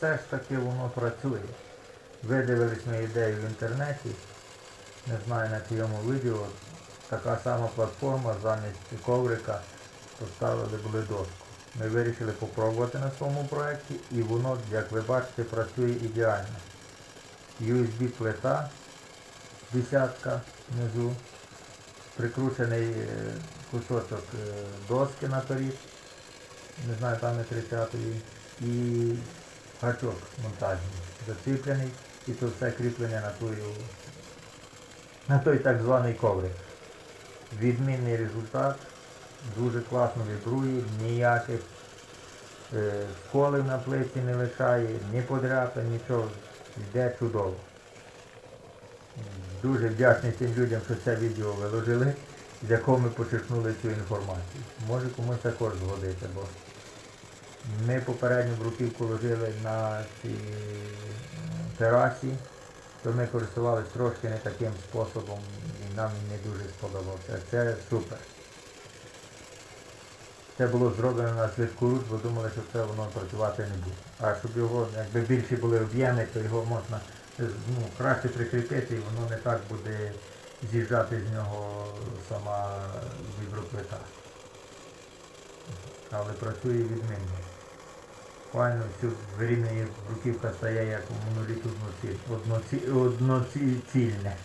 все ж таки воно працює. Видивились ми ідею в інтернеті, не знаю на чийому відео, така сама платформа замість коврика поставили були доску. Ми вирішили попробувати на своєму проєкті і воно, як ви бачите, працює ідеально. USB плита, десятка внизу, прикручений е, кусочок е, доски на торік, не знаю, там і 30-ї, і гачок монтажний, заціплений, і то все кріплення на тую, на той так званий коврик. Відмінний результат, дуже класно вібрує, ніяких е, сколів на плиті не лишає, ні подряпин, нічого, йде чудово. Дуже вдячний тим людям, що це відео виложили, з якого ми почерпнули цю інформацію. Може комусь також згодиться, бо ми попередню бруківку ложили на цій терасі, то ми користувалися трошки не таким способом і нам не дуже сподобався. Це супер. Це було зроблено на швидку, бо думали, що це воно працювати не буде. А щоб його, якби більші були об'єми, то його можна е, ну, краще прикріпити і воно не так буде з'їжджати з нього сама віброплита. Але працює відмінно. Файно, всю время бруківка стає як моноліт одноціль, одноці, одноцільне.